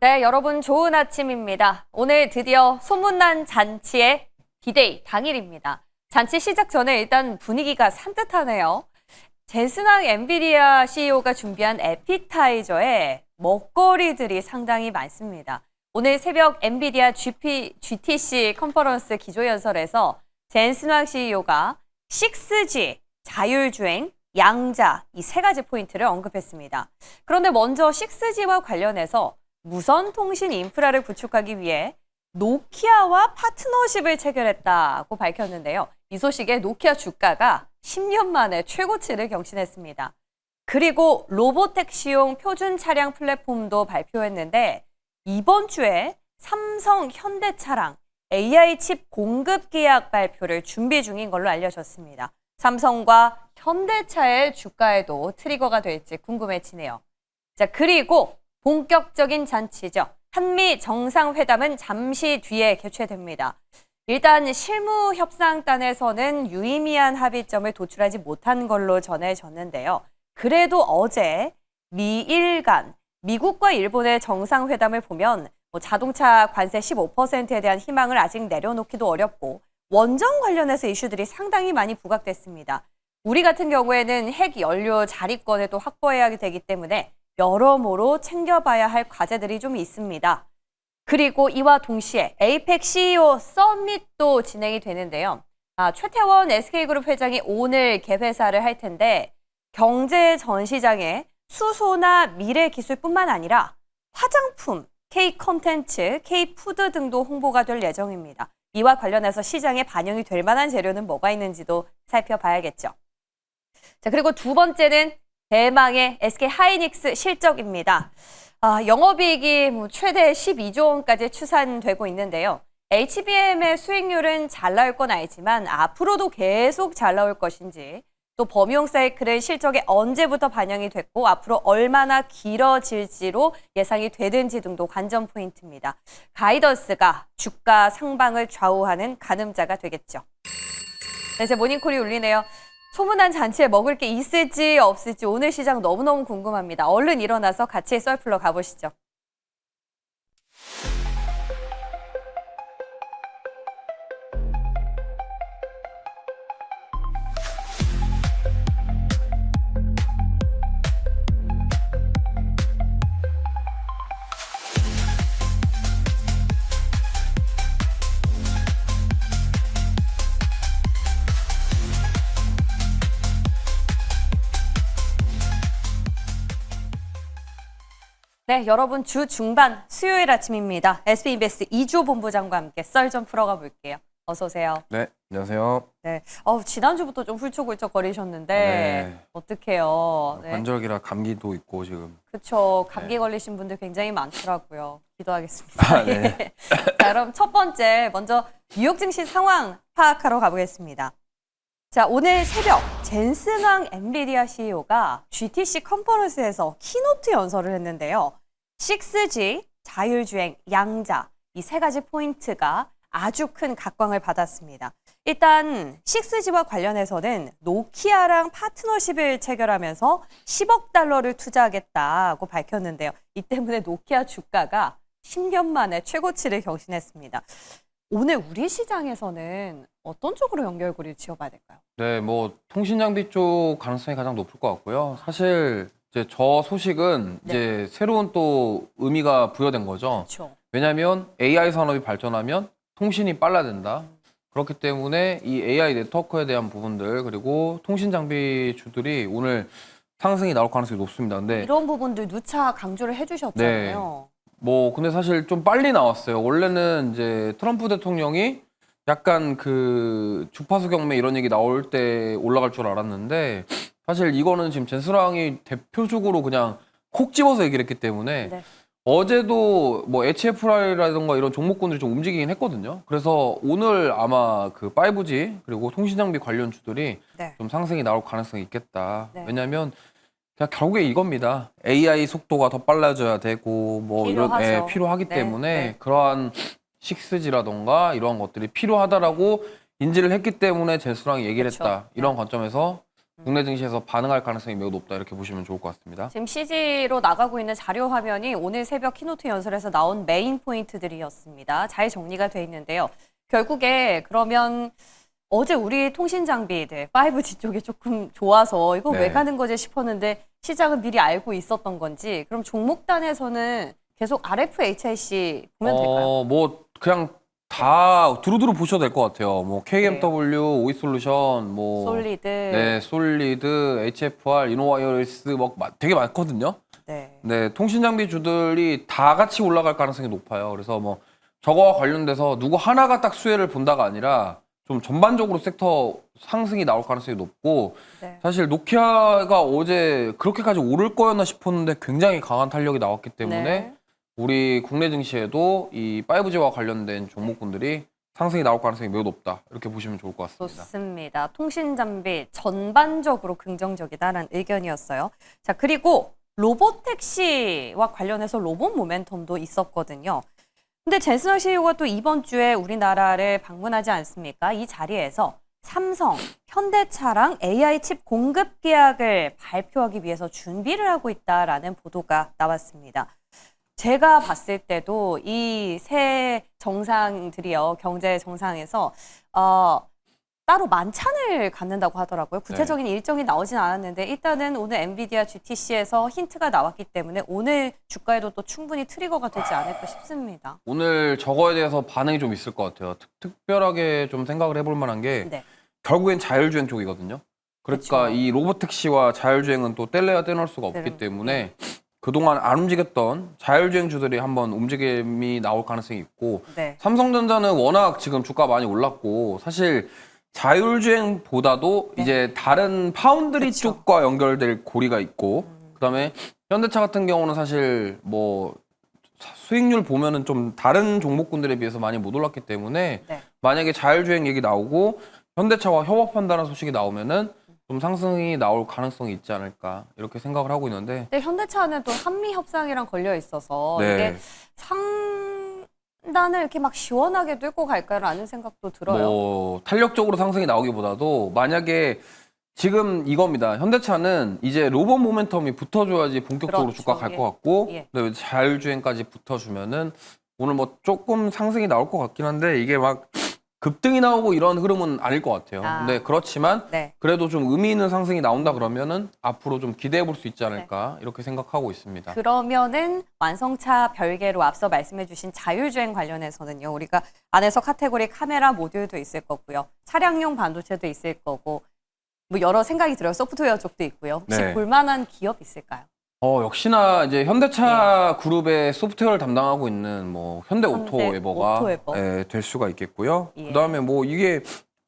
네, 여러분 좋은 아침입니다. 오늘 드디어 소문난 잔치의 디데이 당일입니다. 잔치 시작 전에 일단 분위기가 산뜻하네요. 제스낭 엔비디아 CEO가 준비한 에피타이저에 먹거리들이 상당히 많습니다. 오늘 새벽 엔비디아 GP, GTC 컨퍼런스 기조연설에서 젠스낭 CEO가 6G, 자율주행, 양자 이 세 가지 포인트를 언급했습니다. 그런데 먼저 6G와 관련해서 무선 통신 인프라를 구축하기 위해 노키아와 파트너십을 체결했다고 밝혔는데요. 이 소식에 노키아 주가가 10년 만에 최고치를 경신했습니다. 그리고 로보택시용 표준 차량 플랫폼도 발표했는데 이번 주에 삼성 현대차랑 AI 칩 공급 계약 발표를 준비 중인 걸로 알려졌습니다. 삼성과 현대차의 주가에도 트리거가 될지 궁금해지네요. 자, 그리고 본격적인 잔치죠. 한미 정상회담은 잠시 뒤에 개최됩니다. 일단 실무 협상단에서는 유의미한 합의점을 도출하지 못한 걸로 전해졌는데요. 그래도 어제 미일 간 미국과 일본의 정상회담을 보면 뭐 자동차 관세 15%에 대한 희망을 아직 내려놓기도 어렵고 원전 관련해서 이슈들이 상당히 많이 부각됐습니다. 우리 같은 경우에는 핵 연료 자립권을 또 확보해야 되기 때문에 여러모로 챙겨봐야 할 과제들이 좀 있습니다. 그리고 이와 동시에 에이펙 CEO 서밋도 진행이 되는데요. 아, 최태원 SK그룹 회장이 오늘 개회사를 할 텐데 경제 전시장에 수소나 미래 기술뿐만 아니라 화장품, K 컨텐츠, K 푸드 등도 홍보가 될 예정입니다. 이와 관련해서 시장에 반영이 될 만한 재료는 뭐가 있는지도 살펴봐야겠죠. 자, 그리고 두 번째는 대망의 SK 하이닉스 실적입니다. 아, 영업이익이 뭐 최대 12조 원까지 추산되고 있는데요. HBM의 수익률은 잘 나올 건 알지만 앞으로도 계속 잘 나올 것인지 또 범용 사이클은 실적에 언제부터 반영이 됐고 앞으로 얼마나 길어질지로 예상이 되는지 등도 관전 포인트입니다. 가이던스가 주가 상방을 좌우하는 가늠자가 되겠죠. 네, 이제 모닝콜이 울리네요. 소문난 잔치에 먹을 게 있을지 없을지 오늘 시장 너무너무 궁금합니다. 얼른 일어나서 같이 썰풀러 가보시죠. 네, 여러분 주 중반 수요일 아침입니다. SB인베스트 이주호 본부장과 함께 썰 좀 풀어가 볼게요. 어서 오세요. 네, 안녕하세요. 네, 어, 지난주부터 좀 훌쩍훌쩍 거리셨는데 네. 어떡해요. 네. 관절기라 감기도 있고 지금. 그쵸. 감기 네. 걸리신 분들 굉장히 많더라고요. 기도하겠습니다. 아, 네. 예. 자, 그럼 첫 번째, 먼저 뉴욕 증시 상황 파악하러 가보겠습니다. 자, 오늘 새벽 젠스낭 엔비디아 CEO가 GTC 컨퍼런스에서 키노트 연설을 했는데요. 6G, 자율주행, 양자, 이 세 가지 포인트가 아주 큰 각광을 받았습니다. 일단 6G와 관련해서는 노키아랑 파트너십을 체결하면서 10억 달러를 투자하겠다고 밝혔는데요. 이 때문에 노키아 주가가 10년 만에 최고치를 경신했습니다. 오늘 우리 시장에서는 어떤 쪽으로 연결고리를 지어봐야 될까요? 네, 뭐 통신 장비 쪽 가능성이 가장 높을 것 같고요. 사실 이제 저 소식은 네. 이제 새로운 또 의미가 부여된 거죠. 그렇죠. 왜냐하면 AI 산업이 발전하면 통신이 빨라진다. 그렇기 때문에 이 AI 네트워크에 대한 부분들 그리고 통신 장비 주들이 오늘 상승이 나올 가능성이 높습니다. 근데 이런 부분들 누차 강조를 해주셨잖아요. 뭐 근데 사실 좀 빨리 나왔어요. 원래는 이제 트럼프 대통령이 약간 그 주파수 경매 이런 얘기 나올 때 올라갈 줄 알았는데 사실 이거는 지금 젠스랑이 대표적으로 그냥 콕 집어서 얘기를 했기 때문에 네. 어제도 뭐 HFR이라든가 이런 종목군들이 좀 움직이긴 했거든요. 그래서 오늘 아마 그 5G 그리고 통신 장비 관련 주들이 네. 좀 상승이 나올 가능성이 있겠다. 네. 왜냐하면 그냥 결국에 이겁니다. AI 속도가 더 빨라져야 되고 뭐 이런 필요하죠. 예, 필요하기 네, 때문에 네. 그러한 6G라던가 이러한 것들이 필요하다라고 인지를 했기 때문에 제수랑 얘기를 그쵸. 했다. 이런 관점에서 국내 증시에서 반응할 가능성이 매우 높다 이렇게 보시면 좋을 것 같습니다. 지금 CG로 나가고 있는 자료 화면이 오늘 새벽 키노트 연설에서 나온 메인 포인트들이었습니다. 잘 정리가 돼 있는데요. 결국에 그러면 어제 우리 통신 장비들 5G 쪽이 조금 좋아서 이거 왜 네. 가는 거지 싶었는데 시장은 미리 알고 있었던 건지 그럼 종목단에서는 계속 RFHIC 보면 될까요? 어, 뭐 그냥 다 두루두루 보셔도 될 것 같아요. 뭐 KMW, 오이솔루션, 뭐 솔리드. 네, 솔리드, HFR, 이노와이어리스 뭐 마- 되게 많거든요. 네. 네, 통신 장비 주들이 다 같이 올라갈 가능성이 높아요. 그래서 뭐 저거와 관련돼서 누구 하나가 딱 수혜를 본다가 아니라 좀 전반적으로 섹터 상승이 나올 가능성이 높고 네. 사실 노키아가 어제 그렇게까지 오를 거였나 싶었는데 굉장히 강한 탄력이 나왔기 때문에 네. 우리 국내 증시에도 이 5G와 관련된 종목군들이 상승이 나올 가능성이 매우 높다. 이렇게 보시면 좋을 것 같습니다. 좋습니다. 통신 장비 전반적으로 긍정적이다라는 의견이었어요. 자, 그리고 로보택시와 관련해서 로봇 모멘텀도 있었거든요. 근데 젠스너 CEO가 또 이번 주에 우리나라를 방문하지 않습니까? 이 자리에서 삼성, 현대차랑 AI 칩 공급 계약을 발표하기 위해서 준비를 하고 있다라는 보도가 나왔습니다. 제가 봤을 때도 이새 정상들이요 경제 정상에서 어, 따로 만찬을 갖는다고 하더라고요. 구체적인 일정이 나오진 않았는데 일단은 오늘 엔비디아 GTC에서 힌트가 나왔기 때문에 오늘 주가에도 또 충분히 트리거가 되지 않을까 싶습니다. 오늘 저거에 대해서 반응이 좀 있을 것 같아요. 특, 별하게 좀 생각을 해볼 만한 게 네. 결국엔 자율주행 쪽이거든요. 그러니까 그쵸. 이 로보택시와 자율주행은 또 뗄래야 떼놓을 수가 없기 때문에 그동안 안 움직였던 자율주행 주들이 한번 움직임이 나올 가능성이 있고 네. 삼성전자는 워낙 지금 주가 많이 올랐고 사실 자율주행보다도 네. 이제 다른 파운드리 그쵸. 음. 쪽과 연결될 고리가 있고 그다음에 현대차 같은 경우는 사실 뭐 사- 수익률 보면은 좀 다른 종목군들에 비해서 많이 못 올랐기 때문에 네. 만약에 자율주행 얘기 나오고 현대차와 협업한다는 소식이 나오면은 좀 상승이 나올 가능성이 있지 않을까 이렇게 생각을 하고 있는데 근데 현대차는 또 한미 협상이랑 걸려 있어서 네. 이게 상 단을 이렇게 막 시원하게 뚫고 갈까라는 생각도 들어요. 뭐 탄력적으로 상승이 나오기보다도 만약에 지금 이겁니다. 현대차는 이제 로봇 모멘텀이 붙어줘야지 본격적으로 그렇죠. 주가 갈 예. 것 같고, 예. 근데 자율주행까지 붙어주면은 오늘 뭐 조금 상승이 나올 것 같긴 한데 이게 막 급등이 나오고 이런 흐름은 아닐 것 같아요. 아. 근데 그렇지만 네. 그래도 좀 의미 있는 상승이 나온다 그러면은 앞으로 좀 기대해 볼 수 있지 않을까 이렇게 생각하고 있습니다. 그러면은 완성차 별개로 앞서 말씀해주신 자율주행 관련해서는요. 우리가 안에서 카테고리 카메라 모듈도 있을 거고요. 차량용 반도체도 있을 거고 뭐 여러 생각이 들어요. 소프트웨어 쪽도 있고요. 혹시 네. 볼만한 기업 있을까요? 어 역시나 이제 현대차 그룹의 소프트웨어를 담당하고 있는 뭐 현대 오토 현대 에버가 오토 에버. 예, 될 수가 있겠고요. 예. 그다음에 뭐 이게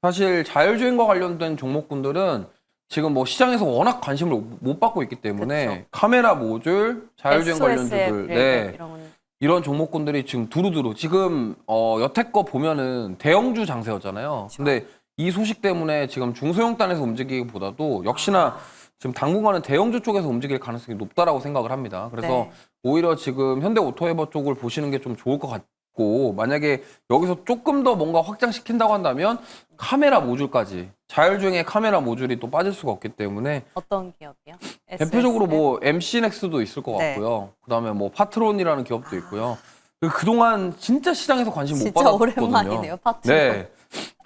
사실 자율주행과 관련된 종목군들은 지금 뭐 시장에서 워낙 관심을 못 받고 있기 때문에 그쵸. 카메라 모듈, 자율주행 관련주들 네. 이런 건 이런 종목군들이 지금 두루두루 지금 어 여태껏 보면은 대형주 장세였잖아요. 근데 이 소식 때문에 지금 중소형 단에서 움직이기보다도 역시나 지금 당분간은 대형주 쪽에서 움직일 가능성이 높다라고 생각을 합니다. 그래서 네. 오히려 지금 현대 오토에버 쪽을 보시는 게 좀 좋을 것 같고 만약에 여기서 조금 더 뭔가 확장시킨다고 한다면 카메라 모듈까지 자율주행의 카메라 모듈이 또 빠질 수가 없기 때문에 어떤 기업이요? 대표적으로? 뭐 MC넥스도 있을 것 네. 같고요. 그다음에 뭐 파트론이라는 기업도 있고요. 그- 그동안 진짜 시장에서 관심 못 진짜 받았거든요. 오랜만이네요. 파트. 네.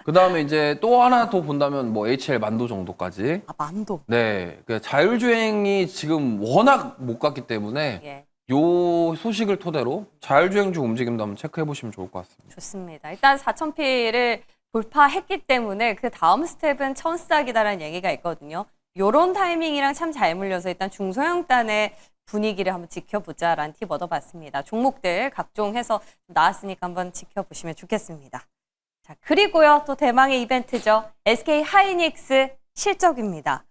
그 다음에 이제 또 하나 더 본다면 뭐 HL 만도 정도까지. 아 만도. 네. 그 자율주행이 지금 워낙 못 갔기 때문에 예. 요 소식을 토대로 자율주행주 움직임도 한번 체크해 보시면 좋을 것 같습니다. 좋습니다. 일단 4,000피를 돌파했기 때문에 그 다음 스텝은 천스닥이다라는 얘기가 있거든요. 요런 타이밍이랑 참 잘 물려서 일단 중소형단의 분위기를 한번 지켜보자라는 팁 얻어봤습니다. 종목들 각종 해서 나왔으니까 한번 지켜보시면 좋겠습니다. 자, 그리고요, 또 대망의 이벤트죠. SK 하이닉스 실적입니다.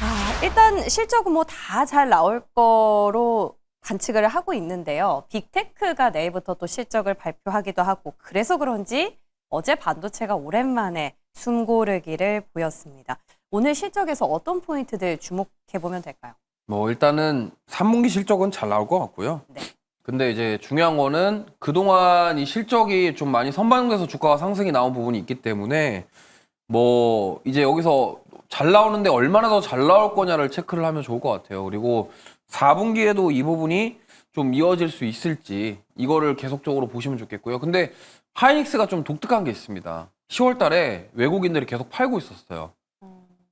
아, 일단 실적은 뭐 다 잘 나올 거로 관측을 하고 있는데요. 빅테크가 내일부터 또 실적을 발표하기도 하고 그래서 그런지 어제 반도체가 오랜만에 숨 고르기를 보였습니다. 오늘 실적에서 어떤 포인트들 주목해 보면 될까요? 뭐 일단은 3분기 실적은 잘 나올 것 같고요. 네. 근데 이제 중요한 거는 그동안 이 실적이 좀 많이 선반영돼서 주가가 상승이 나온 부분이 있기 때문에 뭐 이제 여기서 잘 나오는데 얼마나 더 잘 나올 거냐를 체크를 하면 좋을 것 같아요. 그리고 4분기에도 이 부분이 좀 이어질 수 있을지 이거를 계속적으로 보시면 좋겠고요. 근데 하이닉스가 좀 독특한 게 있습니다. 10월 달에 외국인들이 계속 팔고 있었어요.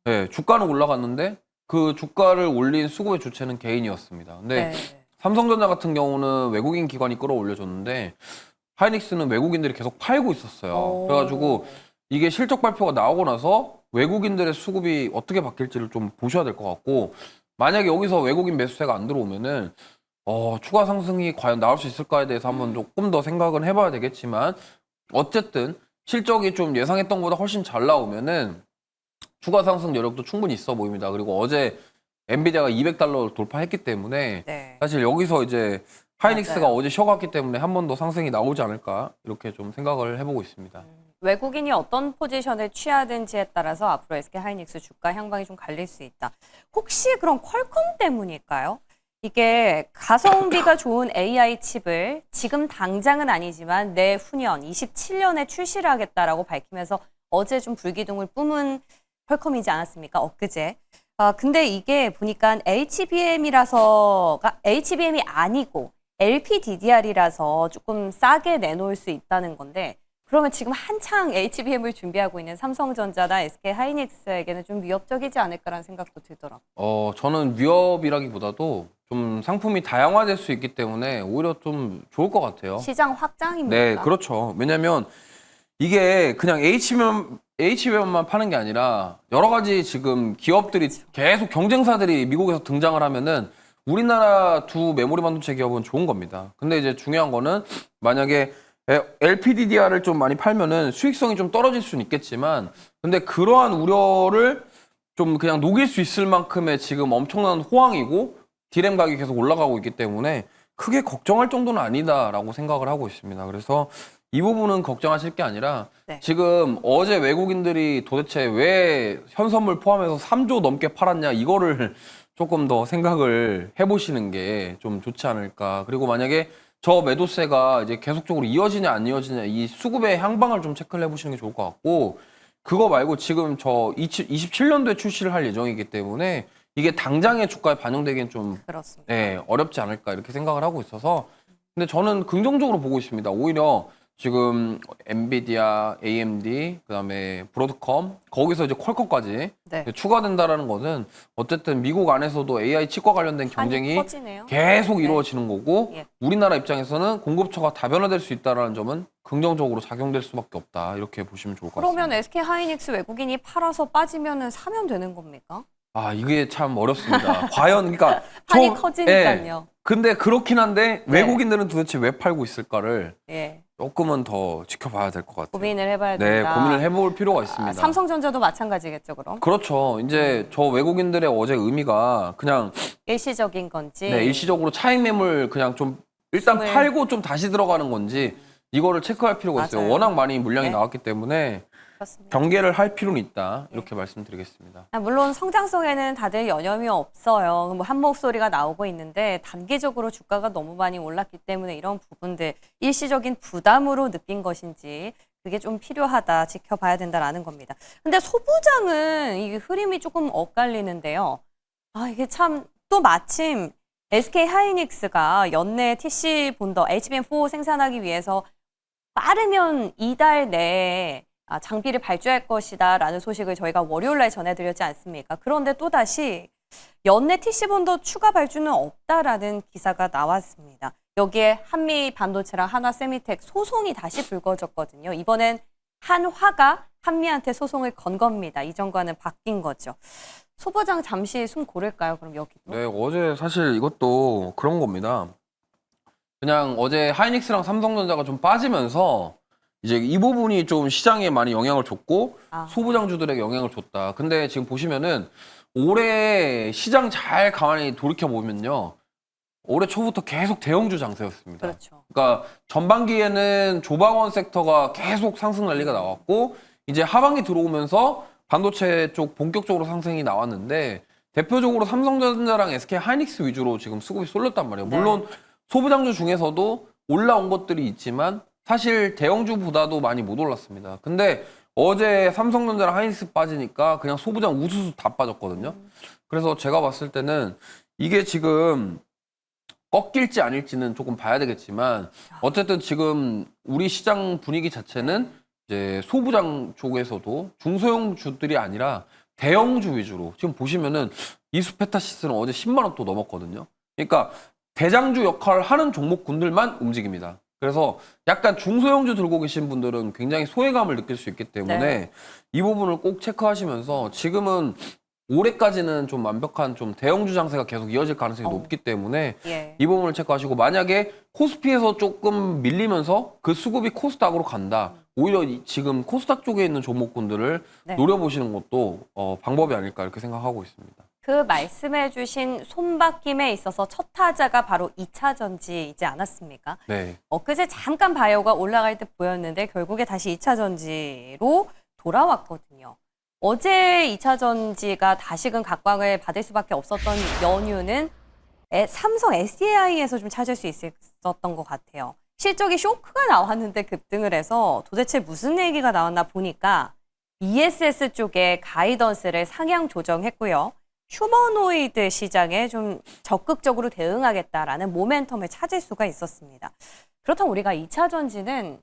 네, 주가는 올라갔는데 그 주가를 올린 수급의 주체는 개인이었습니다. 근데 네. 삼성전자 같은 경우는 외국인 기관이 끌어올려줬는데 하이닉스는 외국인들이 계속 팔고 있었어요. 오. 그래가지고 이게 실적 발표가 나오고 나서 외국인들의 수급이 어떻게 바뀔지를 좀 보셔야 될 것 같고 만약에 여기서 외국인 매수세가 안 들어오면은 어, 추가 상승이 과연 나올 수 있을까에 대해서 한번 조금 더 생각은 해봐야 되겠지만 어쨌든 실적이 좀 예상했던 것보다 훨씬 잘 나오면은 추가 상승 여력도 충분히 있어 보입니다. 그리고 어제 엔비디아가 200달러를 돌파했기 때문에 네. 사실 여기서 이제 하이닉스가 맞아요. 어제 쉬어갔기 때문에 한 번 더 상승이 나오지 않을까 이렇게 좀 생각을 해보고 있습니다. 외국인이 어떤 포지션을 취하든지에 따라서 앞으로 SK 하이닉스 주가 향방이 좀 갈릴 수 있다. 혹시 그런 퀄컴 때문일까요? 이게 가성비가 좋은 AI 칩을 지금 당장은 아니지만 내후년 27년에 출시를 하겠다라고 밝히면서 어제 좀 불기둥을 뿜은 퀄컴이지 않았습니까? 엊그제. 아, 근데 이게 보니까 HBM이라서가 HBM이 아니고 LPDDR이라서 조금 싸게 내놓을 수 있다는 건데 그러면 지금 한창 HBM을 준비하고 있는 삼성전자나 SK 하이닉스에게는 좀 위협적이지 않을까라는 생각도 들더라고요. 어, 저는 위협이라기보다도 좀 상품이 다양화될 수 있기 때문에 오히려 좀 좋을 것 같아요. 시장 확장입니다. 네, 그렇죠. 왜냐면 이게 그냥 HBM, HBM만 파는 게 아니라 여러 가지 지금 기업들이 계속 경쟁사들이 미국에서 등장을 하면은 우리나라 두 메모리 반도체 기업은 좋은 겁니다. 근데 이제 중요한 거는 만약에 LPDDR을 좀 많이 팔면은 수익성이 좀 떨어질 수는 있겠지만 근데 그러한 우려를 좀 그냥 녹일 수 있을 만큼의 지금 엄청난 호황이고 디램 가격이 계속 올라가고 있기 때문에 크게 걱정할 정도는 아니다라고 생각을 하고 있습니다. 그래서 이 부분은 걱정하실 게 아니라 네. 지금 어제 외국인들이 도대체 왜 현선물 포함해서 3조 넘게 팔았냐 이거를 조금 더 생각을 해보시는 게 좀 좋지 않을까. 그리고 만약에 저 매도세가 이제 계속적으로 이어지냐 안 이어지냐 이 수급의 향방을 좀 체크를 해보시는 게 좋을 것 같고 그거 말고 지금 저 27년도에 출시를 할 예정이기 때문에 이게 당장의 주가에 반영되기엔 좀 그렇습니다. 네, 어렵지 않을까 이렇게 생각을 하고 있어서 근데 저는 긍정적으로 보고 있습니다. 오히려 지금 엔비디아, AMD, 그다음에 브로드컴 거기서 이제 퀄컴까지 네. 추가된다라는 것은 어쨌든 미국 안에서도 AI 칩과 관련된 경쟁이 커지네요. 계속 네. 이루어지는 거고 예. 우리나라 입장에서는 공급처가 다변화될 수 있다라는 점은 긍정적으로 작용될 수밖에 없다 이렇게 보시면 좋을 것 같습니다. 그러면 SK 하이닉스 외국인이 팔아서 빠지면은 사면 되는 겁니까? 아 이게 참 어렵습니다. 과연 그러니까 판이 저- 예. 커지니까요. 근데 그렇긴 한데 네. 외국인들은 도대체 왜 팔고 있을까를 예. 조금은 더 지켜봐야 될 것 같아요. 고민을 해봐야 네, 된다. 고민을 해볼 필요가 아, 있습니다. 삼성전자도 마찬가지겠죠, 그럼? 그렇죠. 이제 저 외국인들의 어제 의미가 그냥 일시적인 건지. 네, 일시적으로 차익 매물 그냥 좀 일단 숨을- 팔고 좀 다시 들어가는 건지 이거를 체크할 필요가 있어요. 맞아요. 워낙 많이 물량이 네. 나왔기 때문에 그렇습니다. 경계를 할 필요는 있다. 이렇게 말씀드리겠습니다. 아, 물론 성장성에는 다들 여념이 없어요. 뭐 한 목소리가 나오고 있는데 단기적으로 주가가 너무 많이 올랐기 때문에 이런 부분들 일시적인 부담으로 느낀 것인지 그게 좀 필요하다 지켜봐야 된다라는 겁니다. 근데 소부장은 이 흐름이 조금 엇갈리는데요. 아 이게 참 또 마침 SK 하이닉스가 연내 TC 본더 HBM4 생산하기 위해서 빠르면 이달 내에 아, 장비를 발주할 것이다라는 소식을 저희가 월요일 날 전해드렸지 않습니까? 그런데 또 다시 연내 TC 본더 추가 발주는 없다라는 기사가 나왔습니다. 여기에 한미 반도체랑 한화 세미텍 소송이 다시 불거졌거든요. 이번엔 한화가 한미한테 소송을 건 겁니다. 이전과는 바뀐 거죠. 소부장 잠시 숨 고를까요? 그럼 여기도. 네, 어제 사실 이것도 그런 겁니다. 그냥 어제 하이닉스랑 삼성전자가 좀 빠지면서 이제 이 부분이 좀 시장에 많이 영향을 줬고 아. 소부장주들에게 영향을 줬다. 근데 지금 보시면은 올해 시장 잘 가만히 돌이켜 보면요. 올해 초부터 계속 대형주 장세였습니다. 그렇죠. 그러니까 전반기에는 조방원 섹터가 계속 상승 난리가 나왔고 이제 하반기 들어오면서 반도체 쪽 본격적으로 상승이 나왔는데 대표적으로 삼성전자랑 SK 하이닉스 위주로 지금 수급이 쏠렸단 말이에요. 네. 물론 소부장주 중에서도 올라온 것들이 있지만 사실 대형주보다도 많이 못 올랐습니다. 근데 어제 삼성전자랑 하이닉스 빠지니까 그냥 소부장 우수수 다 빠졌거든요. 그래서 제가 봤을 때는 이게 지금 꺾일지 아닐지는 조금 봐야 되겠지만 어쨌든 지금 우리 시장 분위기 자체는 이제 소부장 쪽에서도 중소형 주들이 아니라 대형주 위주로 지금 보시면은 이수페타시스는 어제 10만 원 또 넘었거든요. 그러니까 대장주 역할을 하는 종목군들만 움직입니다. 그래서 약간 중소형주 들고 계신 분들은 굉장히 소외감을 느낄 수 있기 때문에 네. 이 부분을 꼭 체크하시면서 지금은 올해까지는 좀 완벽한 좀 대형주 장세가 계속 이어질 가능성이 어. 높기 때문에 예. 이 부분을 체크하시고 만약에 코스피에서 조금 밀리면서 그 수급이 코스닥으로 간다. 오히려 이- 지금 코스닥 쪽에 있는 종목군들을 네. 노려보시는 것도 어, 방법이 아닐까 이렇게 생각하고 있습니다. 그 말씀해 주신 손바뀜에 있어서 첫 타자가 바로 2차 전지이지 않았습니까? 네. 엊그제 잠깐 바이오가 올라갈 때 보였는데 결국에 다시 2차 전지로 돌아왔거든요. 어제 2차 전지가 다시금 각광을 받을 수밖에 없었던 연유는 에- 삼성 SDI에서 좀 찾을 수 있었던 것 같아요. 실적이 쇼크가 나왔는데 급등을 해서 도대체 무슨 얘기가 나왔나 보니까 ESS 쪽에 가이던스를 상향 조정했고요. 휴머노이드 시장에 좀 적극적으로 대응하겠다라는 모멘텀을 찾을 수가 있었습니다. 그렇다면 우리가 2차 전지는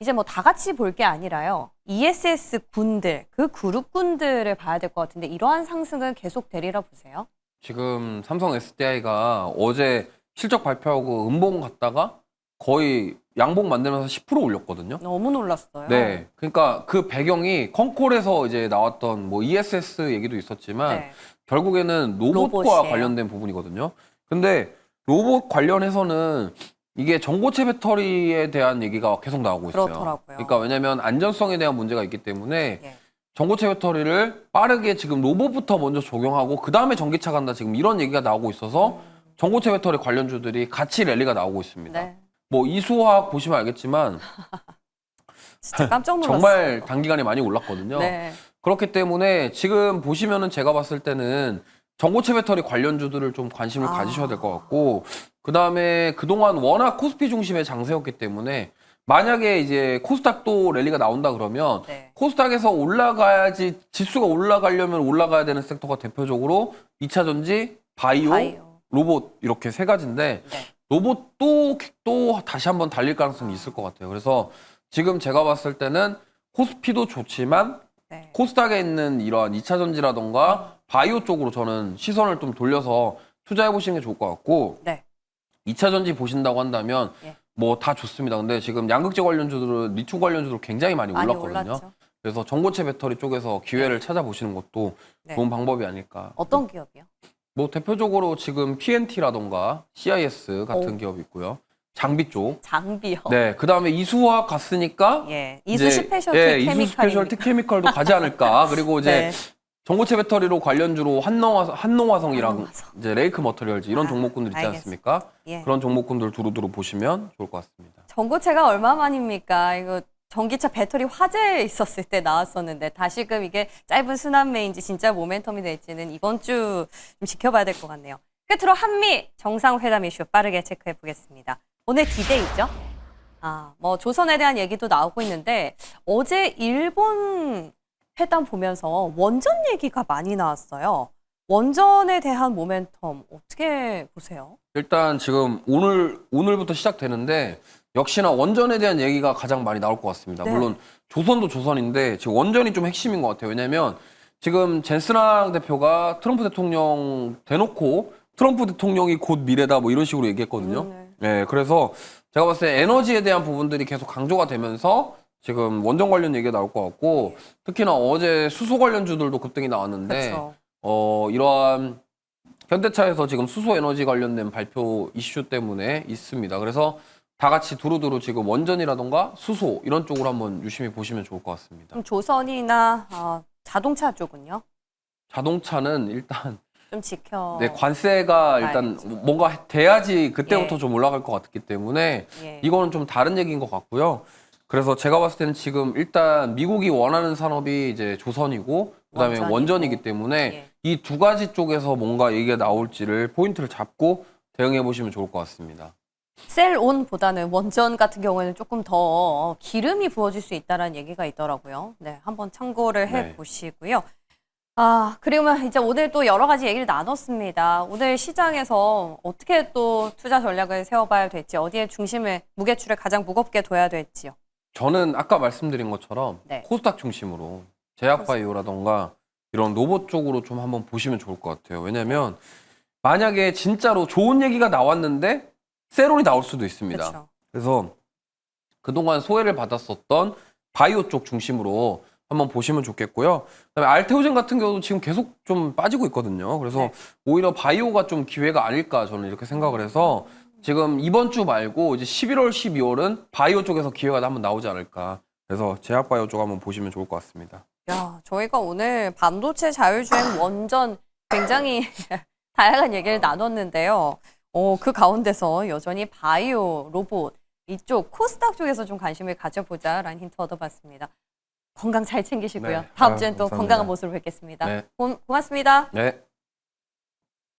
이제 뭐 다 같이 볼 게 아니라요. ESS 군들, 그 그룹 군들을 봐야 될 것 같은데 이러한 상승은 계속 되리라 보세요. 지금 삼성 SDI가 어제 실적 발표하고 음봉 갔다가 거의 양봉 만들면서 10% 올렸거든요. 너무 놀랐어요. 네. 그러니까 그 배경이 컨콜에서 이제 나왔던 뭐 ESS 얘기도 있었지만 네. 결국에는 로봇과 로봇이에요. 관련된 부분이거든요. 근데 로봇 관련해서는 이게 전고체 배터리에 대한 얘기가 계속 나오고 있어요. 그렇더라고요. 그러니까 왜냐면 안전성에 대한 문제가 있기 때문에 예. 전고체 배터리를 빠르게 지금 로봇부터 먼저 적용하고 그 다음에 전기차 간다 지금 이런 얘기가 나오고 있어서 전고체 배터리 관련주들이 같이 랠리가 나오고 있습니다. 네. 뭐 이수화학 보시면 알겠지만 진짜 깜짝 놀랐어요. 정말 단기간에 많이 올랐거든요. 네. 그렇기 때문에 지금 보시면은 제가 봤을 때는 전고체 배터리 관련주들을 좀 관심을 아. 가지셔야 될 것 같고 그 다음에 그동안 워낙 코스피 중심의 장세였기 때문에 만약에 이제 코스닥도 랠리가 나온다 그러면 네. 코스닥에서 올라가야지 지수가 올라가려면 올라가야 되는 섹터가 대표적으로 2차 전지, 바이오, 바이오. 로봇 이렇게 세 가지인데 네. 로봇도 또 다시 한번 달릴 가능성이 있을 것 같아요. 그래서 지금 제가 봤을 때는 코스피도 좋지만 네. 코스닥에 있는 이러한 2차 전지라던가 바이오 쪽으로 저는 시선을 좀 돌려서 투자해 보시는 게 좋을 것 같고 네. 2차 전지 보신다고 한다면 예. 뭐 다 좋습니다. 근데 지금 양극재 관련주들은 리튬 관련주들 굉장히 많이 많이 올랐거든요. 올랐죠. 그래서 전고체 배터리 쪽에서 기회를 찾아보시는 것도 네. 좋은 방법이 아닐까. 어떤 기업이요? 뭐 대표적으로 지금 PNT라던가 CIS 같은 오. 기업이 있고요. 장비 쪽. 장비요. 네, 그 다음에 이수화학 갔으니까 예. 이수 이제, 스페셜티 예, 이수 케미칼입니다. 스페셜티 케미컬도 가지 않을까. 그리고 이제 네. 전고체 배터리로 관련주로 한농화, 한농화성이랑 한농화성. 이제 레이크 머터리얼즈 이런 아, 종목군들 있지 알겠습니다. 않습니까? 예. 그런 종목군들 두루두루 보시면 좋을 것 같습니다. 전고체가 얼마 만입니까? 이거 전기차 배터리 화재 있었을 때 나왔었는데 다시금 이게 짧은 순환매인지 진짜 모멘텀이 될지는 이번 주 좀 지켜봐야 될 것 같네요. 끝으로 한미 정상회담 이슈 빠르게 체크해 보겠습니다. 오늘 디데이죠? 아, 뭐 조선에 대한 얘기도 나오고 있는데 어제 일본 회담 보면서 원전 얘기가 많이 나왔어요. 원전에 대한 모멘텀 어떻게 보세요? 일단 지금 오늘 오늘부터 시작되는데 역시나 원전에 대한 얘기가 가장 많이 나올 것 같습니다. 네. 물론 조선도 조선인데 지금 원전이 좀 핵심인 것 같아요. 왜냐하면 지금 젠스랑 대표가 트럼프 대통령 대놓고 트럼프 대통령이 곧 미래다 뭐 이런 식으로 얘기했거든요. 음, 네. 네, 그래서 제가 봤을 때 에너지에 대한 부분들이 계속 강조가 되면서 지금 원전 관련 얘기가 나올 것 같고 특히나 어제 수소 관련주들도 급등이 나왔는데 그렇죠. 어, 이러한 현대차에서 지금 수소 에너지 관련된 발표 이슈 때문에 있습니다. 그래서 다 같이 두루두루 지금 원전이라던가 수소 이런 쪽으로 한번 유심히 보시면 좋을 것 같습니다. 그럼 조선이나 어, 자동차 쪽은요? 자동차는 일단 좀 지켜. 네, 관세가 일단 봐야겠죠. 뭔가 돼야지 그때부터 예. 좀 올라갈 것 같기 때문에 예. 이거는 좀 다른 얘기인 것 같고요. 그래서 제가 봤을 때는 지금 일단 미국이 원하는 산업이 이제 조선이고 그다음에 원전이고. 원전이기 때문에 예. 이 두 가지 쪽에서 뭔가 얘기가 나올지를 포인트를 잡고 대응해 보시면 좋을 것 같습니다. 셀온보다는 원전 같은 경우에는 조금 더 기름이 부어질 수 있다는 얘기가 있더라고요. 네, 한번 참고를 해 네. 보시고요. 아, 그러면 이제 오늘 또 여러 가지 얘기를 나눴습니다. 오늘 시장에서 어떻게 또 투자 전략을 세워봐야 될지, 어디에 중심을, 무게추를 가장 무겁게 둬야 될지요. 저는 아까 말씀드린 것처럼 네. 코스닥 중심으로 제약바이오라던가 이런 로봇 쪽으로 좀 한번 보시면 좋을 것 같아요. 왜냐면 만약에 진짜로 좋은 얘기가 나왔는데 세론이 나올 수도 있습니다. 그렇죠. 그래서 그동안 소외를 받았었던 바이오 쪽 중심으로 한번 보시면 좋겠고요. 그다음에 알테오젠 같은 경우도 지금 계속 좀 빠지고 있거든요. 그래서 네. 오히려 바이오가 좀 기회가 아닐까 저는 이렇게 생각을 해서 지금 이번 주 말고 이제 11월, 12월은 바이오 쪽에서 기회가 한번 나오지 않을까. 그래서 제약 바이오 쪽 한번 보시면 좋을 것 같습니다. 야, 저희가 오늘 반도체 자율주행 원전 굉장히 다양한 얘기를 나눴는데요. 어, 그 가운데서 여전히 바이오, 로봇 이쪽 코스닥 쪽에서 좀 관심을 가져보자라는 힌트 얻어봤습니다. 건강 잘 챙기시고요. 네. 다음 주엔 또 감사합니다. 건강한 모습으로 뵙겠습니다. 네. 고, 고맙습니다. 네.